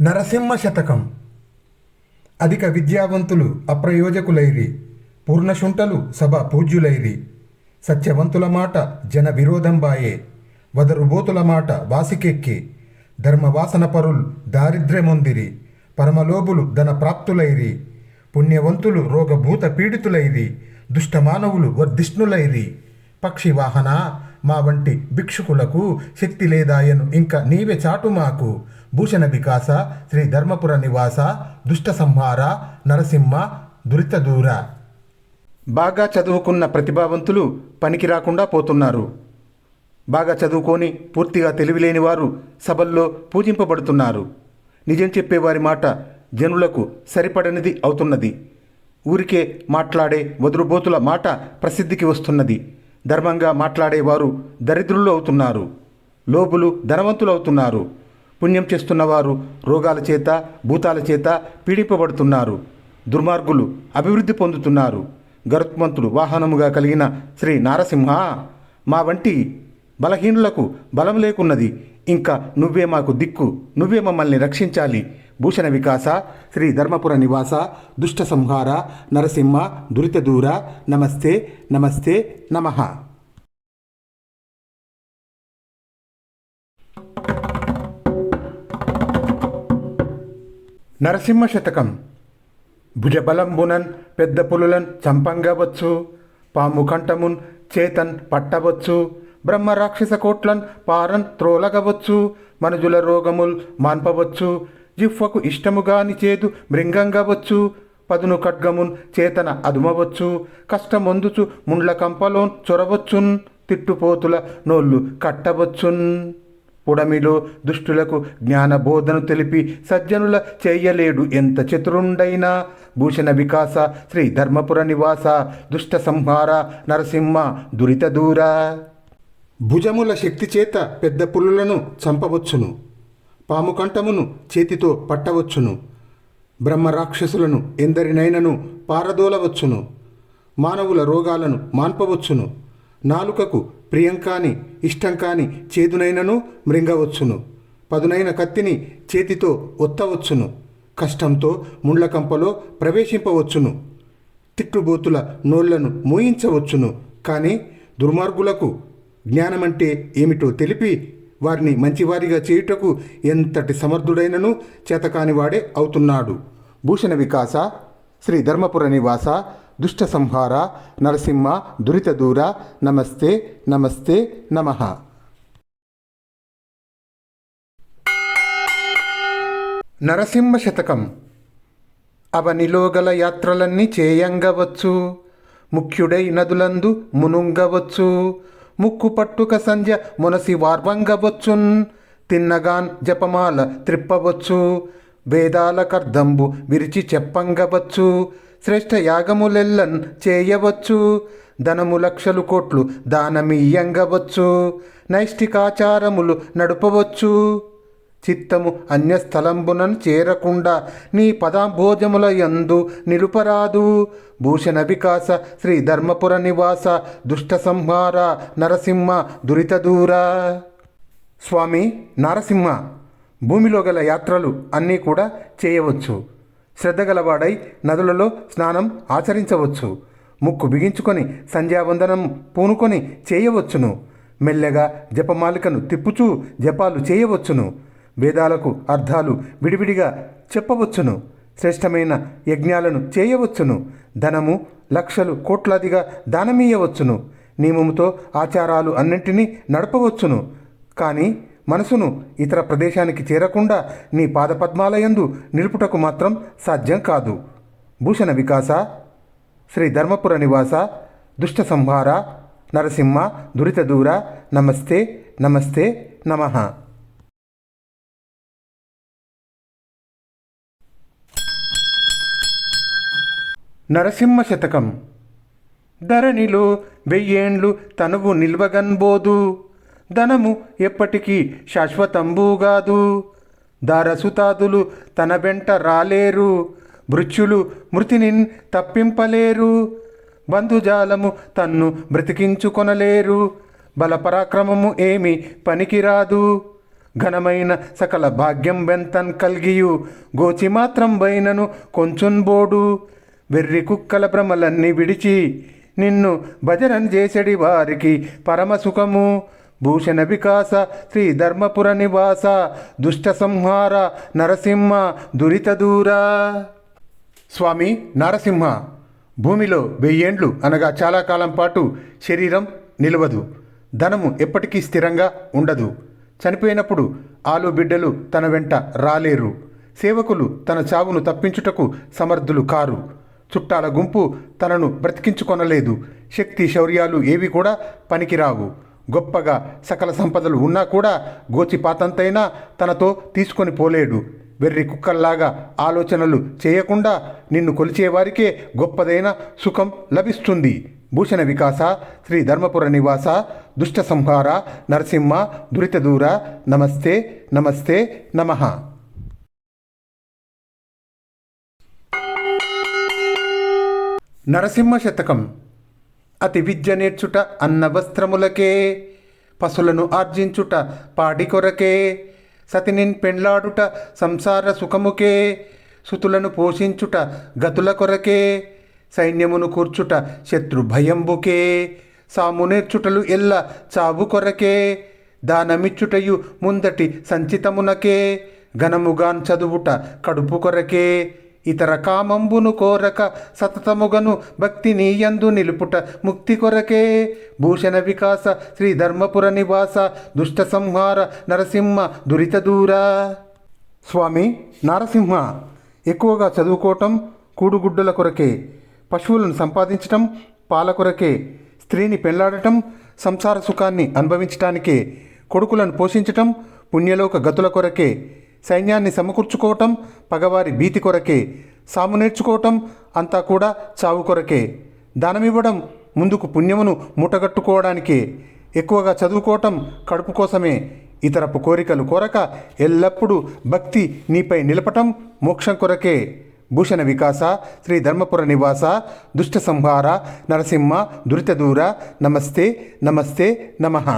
నరసింహ శతకం. అధిక విద్యావంతులు అప్రయోజకులైరి పూర్ణశుంఠలు సభ పూజ్యులైరి. సత్యవంతుల మాట జన విరోధంబాయే వదరుబోతుల మాట వాసికెక్కి. ధర్మవాసన పరుల్ దారిద్ర్యమొందిరి పరమలోబులు ధన ప్రాప్తులైరి. పుణ్యవంతులు రోగభూత పీడితులైరి దుష్టమానవులు వర్ధిష్ణులైరి పక్షి వాహన మా వంటి భిక్షుకులకు శక్తి లేదాయను ఇంకా నీవే చాటు మాకు భూషణ వికాస శ్రీ ధర్మపుర నివాస దుష్ట సంహార నరసింహ దురిత దూర. బాగా చదువుకున్న ప్రతిభావంతులు పనికి రాకుండా పోతున్నారు. బాగా చదువుకొని పూర్తిగా తెలివిలేని వారు సభల్లో పూజింపబడుతున్నారు. నిజం చెప్పేవారి మాట జనులకు సరిపడనిది అవుతున్నది. ఊరికే మాట్లాడే వదురుబోతుల మాట ప్రసిద్ధికి వస్తున్నది. ధర్మంగా మాట్లాడేవారు దరిద్రులు అవుతున్నారు. లోబులు ధనవంతులు అవుతున్నారు. పుణ్యం చేస్తున్నవారు రోగాల చేత భూతాల చేత పీడింపబడుతున్నారు. దుర్మార్గులు అభివృద్ధి పొందుతున్నారు. గరుత్మంతుడు వాహనముగా కలిగిన శ్రీ నారసింహ మా వంటి బలహీనులకు బలం లేకున్నది. ఇంకా నువ్వే మాకు దిక్కు నువ్వే మమ్మల్ని రక్షించాలి. భూషణ వికాస శ్రీ ధర్మపుర నివాస దుష్ట సంహార నరసింహ దురిత దూర నమస్తే నమస్తే నమః. నరసింహ శతకం. భుజబలంబునన్ పెద్ద పులులన్ చంపంగవచ్చు. పాము కంఠమున్ చేతన్ పట్టవచ్చు. బ్రహ్మ రాక్షస కోట్లన్ పారన్ త్రోలగవచ్చు. మనుజుల రోగముల్ మాన్పవచ్చు. జిహ్వకు ఇష్టముగాని చేదు మృంగంగవచ్చు. పదును ఖడ్గమున్ చేతన అదుమవచ్చు. కష్టమొందుచు ముండ్ల కంపలోన్ చొరవచ్చున్. తిట్టుపోతుల నోళ్ళు కట్టవచ్చున్. పుడమిలో దుష్టులకు జ్ఞానబోధను తెలిపి సజ్జనుల చేయలేడు ఎంత చతురుండైనా భూషణ వికాస శ్రీ ధర్మపుర నివాస దుష్ట సంహార నరసింహ దురిత దూర. భుజముల శక్తి చేత పెద్ద పులులను చంపవచ్చును. పాము కంఠమును చేతితో పట్టవచ్చును. బ్రహ్మ రాక్షసులను ఎందరినైనను పారదోలవచ్చును. మానవుల రోగాలను మాన్పవచ్చును. నాలుకకు ప్రియం కాని ఇష్టం కాని చేదునైనను మృంగవచ్చును. పదునైన కత్తిని చేతితో ఒత్తవచ్చును. కష్టంతో ముండ్లకంపలో ప్రవేశింపవచ్చును. తిట్టుబోతుల నోళ్ళను మోయించవచ్చును. కానీ దుర్మార్గులకు జ్ఞానమంటే ఏమిటో తెలిపి వారిని మంచివారిగా చేయుటకు ఎంతటి సమర్థుడైనను చేతకానివాడే అవుతున్నాడు. భూషణ వికాస శ్రీ ధర్మపుర నివాస దుష్ట సంహార నరసింహ దురిత దూర నమస్తే నమస్తే నమ. నరసింహ శతకం. అవనిలో గల యాత్రలన్నీ చేయంగవచ్చు. ముఖ్యుడై నదులందు మునుంగవచ్చు. ముక్కు పట్టుక సంధ్య మునసి వార్వంగవచ్చున్. తిన్నగాన్ జపమాల త్రిప్పవచ్చు. వేదాల కర్దంబు విరిచి చెప్పంగవచ్చు. శ్రేష్ఠ యాగములెల్లన్ చేయవచ్చు. ధనము లక్షలు కోట్లు దానమీయంగవచ్చు నైష్టికాచారములు నడుపవచ్చు. చిత్తము అన్యస్థలంబునను చేరకుండా నీ పదాభోజముల యందు నిలుపరాదు. భూషణ వికాస శ్రీ ధర్మపుర నివాస దుష్ట సంహార నరసింహ దురిత దూర స్వామి నారసింహ భూమిలో గల యాత్రలు అన్నీ కూడా చేయవచ్చు. శ్రద్ధగలవాడై నదులలో స్నానం ఆచరించవచ్చు. ముక్కు బిగించుకొని సంధ్యావందనం పూనుకొని చేయవచ్చును. మెల్లగా జపమాలికను తిప్పుచూ జపాలు చేయవచ్చును. వేదాలకు అర్థాలు విడివిడిగా చెప్పవచ్చును. శ్రేష్టమైన యజ్ఞాలను చేయవచ్చును. ధనము లక్షలు కోట్లాదిగా దానమీయవచ్చును. నియమముతో ఆచారాలు అన్నింటినీ నడపవచ్చును. కానీ మనసును ఇతర ప్రదేశానికి చేరకుండా నీ పాదపద్మాలయందు నిలుపుటకు మాత్రం సాధ్యం కాదు. భూషణ వికాస శ్రీ ధర్మపుర నివాస దుష్ట సంహార నరసింహ దురిత దూర నమస్తే నమస్తే నమ. నరసింహ శతకం. ధరణిలో వెయ్యేండ్లు తనువు నిల్వగన్బోదు. ధనము ఎప్పటికీ శాశ్వతంబుగాదు. దారసుతాదులు తన వెంట రాలేరు. మృత్యులు మృతిని తప్పింపలేరు. బంధుజాలము తన్ను బ్రతికించుకొనలేరు. బలపరాక్రమము ఏమి పనికిరాదు. ఘనమైన సకల భాగ్యం వెంతన్ కల్గియు. గోచి మాత్రం బైనను కొంచెం బోడు. వెర్రి కుక్కల భ్రమలన్నీ విడిచి నిన్ను భజనం చేసడి వారికి పరమసుఖము. భూషణ వికాస శ్రీ ధర్మపుర నివాస దుష్ట సంహార నరసింహ దురిత దూర. స్వామి నారసింహ భూమిలో వెయ్యేండ్లు అనగా చాలా కాలం పాటు శరీరం నిలవదు. ధనము ఎప్పటికీ స్థిరంగా ఉండదు. చనిపోయినప్పుడు ఆలు బిడ్డలు తన వెంట రాలేరు. సేవకులు తన చావును తప్పించుటకు సమర్థులు కారు. చుట్టాల గుంపు తనను బ్రతికించుకొనలేదు. శక్తి శౌర్యాలు ఏవి కూడా పనికిరావు. గొప్పగా సకల సంపదలు ఉన్నా కూడా గోచిపాతంతైనా తనతో తీసుకొని పోలేడు. వెర్రి కుక్కల్లాగా ఆలోచనలు చేయకుండా నిన్ను కొలిచేవారికే గొప్పదైన సుఖం లభిస్తుంది. భూషణ వికాస శ్రీ ధర్మపుర నివాస దుష్ట సంహార నరసింహ దురితదూర నమస్తే నమస్తే నమః. నరసింహ శతకం అతి విద్య నేర్చుట అన్న వస్త్రములకే పశులను ఆర్జించుట పాడి కొరకే సతినిన్ పెండ్లాడుట సంసార సుఖముకే సుతులను పోషించుట గతుల కొరకే సైన్యమును కూర్చుట శత్రు భయంబుకే సాము నేర్చుటలు ఎల్ల చావు కొరకే దానమిచ్చుటయు ముందటి సంచితమునకే ఘనముగాన్ చదువుట కడుపు కొరకే ఇతర కామంబును కోరక సతతముగను భక్తి నీయందు నిలుపుట ముక్తి కొరకే. భూషణ వికాస శ్రీ ధర్మపుర నివాస దుష్ట సంహార నరసింహ దురిత దూరా. స్వామి నారసింహ ఎక్కువగా చదువుకోవటం కూడుగుడ్డల కొరకే. పశువులను సంపాదించటం పాల కొరకే. స్త్రీని పెళ్ళాడటం సంసార సుఖాన్ని అనుభవించటానికే. కొడుకులను పోషించటం పుణ్యలోక గతుల కొరకే. సైన్యాన్ని సమకూర్చుకోవటం పగవారి భీతి కొరకే సాము నేర్చుకోవటం అంతా కూడా చావు కొరకే. దానమివ్వడం ముందుకు పుణ్యమును మూటగట్టుకోవడానికే ఎక్కువగా చదువుకోవటం కడుపు కోసమే. ఇతరపు కోరికలు కోరక ఎల్లప్పుడూ భక్తి నీపై నిలపటం మోక్షం కొరకే. భూషణ వికాస శ్రీ ధర్మపుర నివాస దుష్ట సంహార నరసింహ దురితదూర నమస్తే నమస్తే నమః.